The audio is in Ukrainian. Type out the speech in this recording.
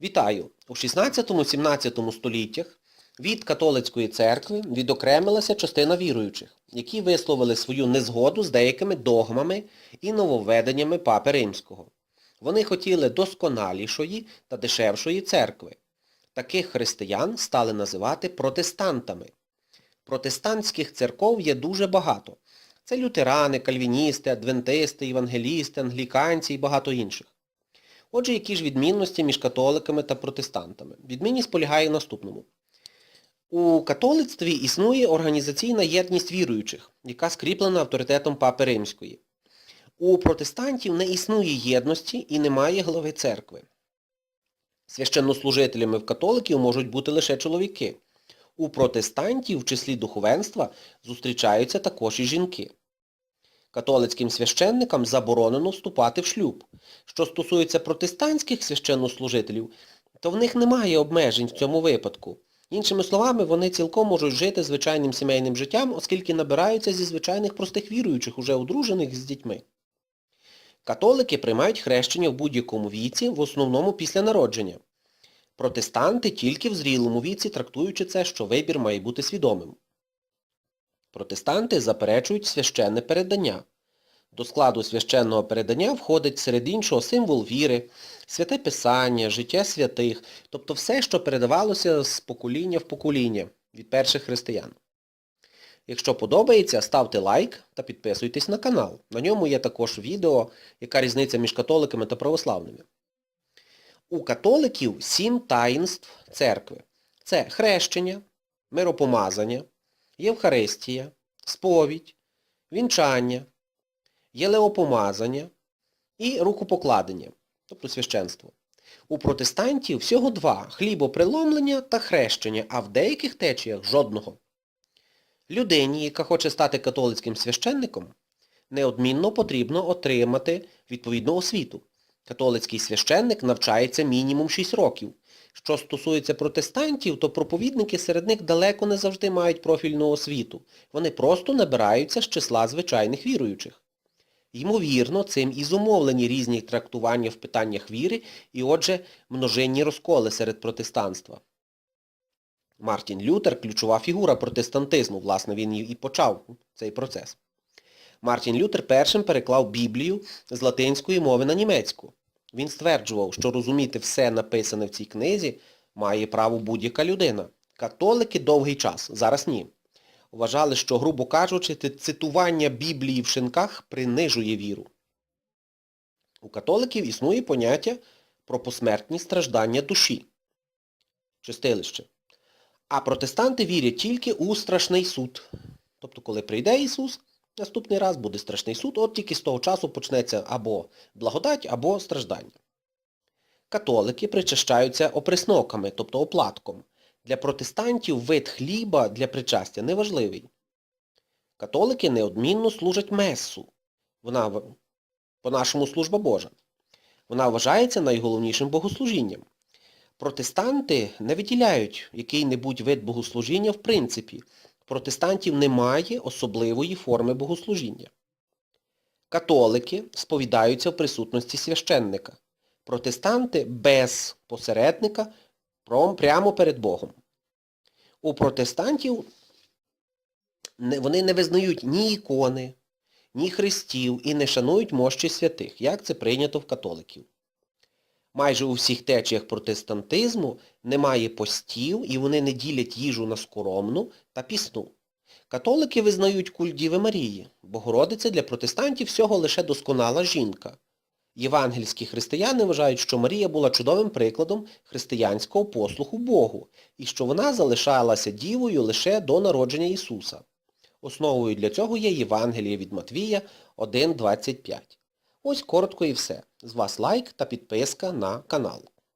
Вітаю! У 16-17 століттях від католицької церкви відокремилася частина віруючих, які висловили свою незгоду з деякими догмами і нововведеннями Папи Римського. Вони хотіли досконалішої та дешевшої церкви. Таких християн стали називати протестантами. Протестантських церков є дуже багато. Це лютерани, кальвіністи, адвентисти, євангелісти, англіканці і багато інших. Отже, які ж відмінності між католиками та протестантами? Відмінність полягає в наступному. У католицтві існує організаційна єдність віруючих, яка скріплена авторитетом Папи Римської. У протестантів не існує єдності і немає глави церкви. Священнослужителями в католиків можуть бути лише чоловіки. У протестантів в числі духовенства зустрічаються також і жінки. Католицьким священникам заборонено вступати в шлюб. Що стосується протестантських священнослужителів, то в них немає обмежень в цьому випадку. Іншими словами, вони цілком можуть жити звичайним сімейним життям, оскільки набираються зі звичайних простих віруючих, уже одружених з дітьми. Католики приймають хрещення в будь-якому віці, в основному після народження. Протестанти тільки в зрілому віці, трактуючи це, що вибір має бути свідомим. Протестанти заперечують священне передання. До складу священного передання входить серед іншого символ віри, святе писання, життя святих, тобто все, що передавалося з покоління в покоління від перших християн. Якщо подобається, ставте лайк та підписуйтесь на канал. На ньому є також відео, яка різниця між католиками та православними. У католиків сім таїнств церкви. Це хрещення, миропомазання, Євхаристія, сповідь, вінчання, єлеопомазання і рукопокладення, тобто священство. У протестантів всього два – хлібоприломлення та хрещення, а в деяких течіях жодного. Людині, яка хоче стати католицьким священником, неодмінно потрібно отримати відповідну освіту. Католицький священник навчається мінімум 6 років. Що стосується протестантів, то проповідники серед них далеко не завжди мають профільну освіту. Вони просто набираються з числа звичайних віруючих. Ймовірно, цим і зумовлені різні трактування в питаннях віри і, отже, множинні розколи серед протестанства. Мартін Лютер – ключова фігура протестантизму, власне, він і почав цей процес. Мартін Лютер першим переклав Біблію з латинської мови на німецьку. Він стверджував, що розуміти все написане в цій книзі має право будь-яка людина. Католики довгий час, зараз ні. Вважали, що, грубо кажучи, цитування Біблії в шинках принижує віру. У католиків існує поняття про посмертні страждання душі. Чистилище. А протестанти вірять тільки у страшний суд. Тобто, коли прийде Ісус, наступний раз буде страшний суд, от тільки з того часу почнеться або благодать, або страждання. Католики причащаються оприсноками, тобто оплатком. Для протестантів вид хліба для причастя неважливий. Католики неодмінно служать месу. Вона, по-нашому, служба Божа. Вона вважається найголовнішим богослужінням. Протестанти не виділяють який-небудь вид богослужіння в принципі. Протестантів немає особливої форми богослужіння. Католики сповідаються в присутності священника. Протестанти без посередника прямо перед Богом. У протестантів вони не визнають ні ікони, ні хрестів і не шанують мощі святих, як це прийнято в католиків. Майже у всіх течіях протестантизму немає постів і вони не ділять їжу на скоромну та пісну. Католики визнають культ Діви Марії. Богородиця для протестантів всього лише досконала жінка. Євангельські християни вважають, що Марія була чудовим прикладом християнського послуху Богу і що вона залишалася дівою лише до народження Ісуса. Основою для цього є Євангеліє від Матвія 1.25. Ось коротко і все. З вас лайк та підписка на канал.